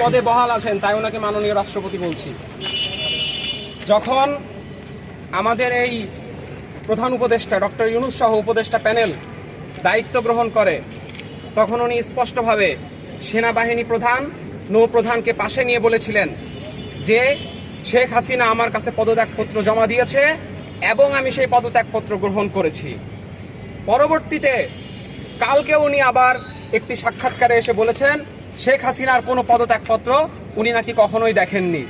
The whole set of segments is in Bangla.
পদে বহাল আছেন, তাই ওনাকে মাননীয় রাষ্ট্রপতি বলছি। যখন আমাদের এই প্রধান উপদেষ্টা, ডক্টর ইউনুস সহ উপদেষ্টা প্যানেল দায়িত্ব গ্রহণ করে, তখন উনি স্পষ্টভাবে সেনাবাহিনী প্রধান নৌপ্রধানকে পাশে নিয়ে বলেছিলেন যে, শেখ হাসিনা আমার কাছে পদত্যাগপত্র জমা দিয়েছে এবং আমি সেই পদত্যাগপত্র গ্রহণ করেছি। পরবর্তীতে কালকে উনি আবার একটি সাক্ষাৎকারে এসে বলেছেন শেখ হাসিনার কোনো পদত্যাগপত্র উনি নাকি কখনোই দেখেননি।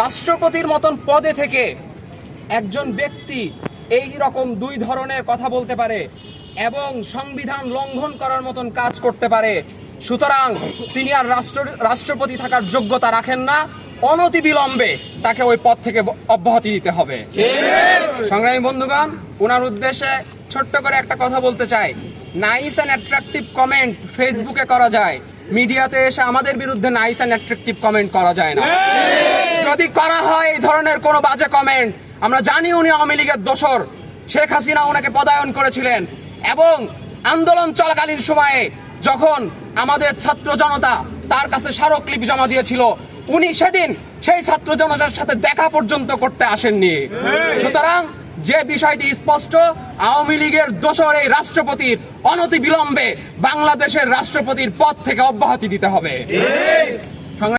রাষ্ট্রপতির মতন পদে থেকে একজন ব্যক্তি এই রকম দুই ধরনের কথা বলতে পারে এবং সংবিধান লঙ্ঘন করার মতন কাজ করতে পারে। সুতরাং তিনি আর রাষ্ট্র রাষ্ট্রপতি থাকার যোগ্যতা রাখেন না। অনতি বিলম্বে তাকে ওই পদ থেকে অব্যাহতি দিতে হবে। সংগ্রামী বন্ধুগণ ওনার উদ্দেশ্যে ছোট্ট করে একটা কথা বলতে চাই। নাইস অ্যান্ড অ্যাট্রাকটিভ কমেন্ট ফেসবুকে করা যায়। মিডিয়াতে এসে আমাদের বিরুদ্ধে নাইস অ্যান্ড অ্যাট্রাকটিভ কমেন্ট করা যায় না। যদি করা হয় এই ধরনের কোনো বাজে কমেন্ট, আমরা জানি উনি আওয়ামী লীগের দোসর শেখ হাসিনা ওনাকে পদায়ন করেছিলেন। এবং আন্দোলন চলাকালীন সময়ে যখন আমাদের ছাত্র জনতা তার কাছে স্মারকলিপি জমা দিয়েছিল, উনি সেদিন সেই ছাত্র জনতার সাথে দেখা পর্যন্ত করতে আসেননি। সুতরাং যে বিষয়টি স্পষ্ট, আওয়ামী লীগের দোষর এই রাষ্ট্রপতির অনতি বিলম্বে বাংলাদেশের রাষ্ট্রপতির পদ থেকে অব্যাহতি দিতে হবে।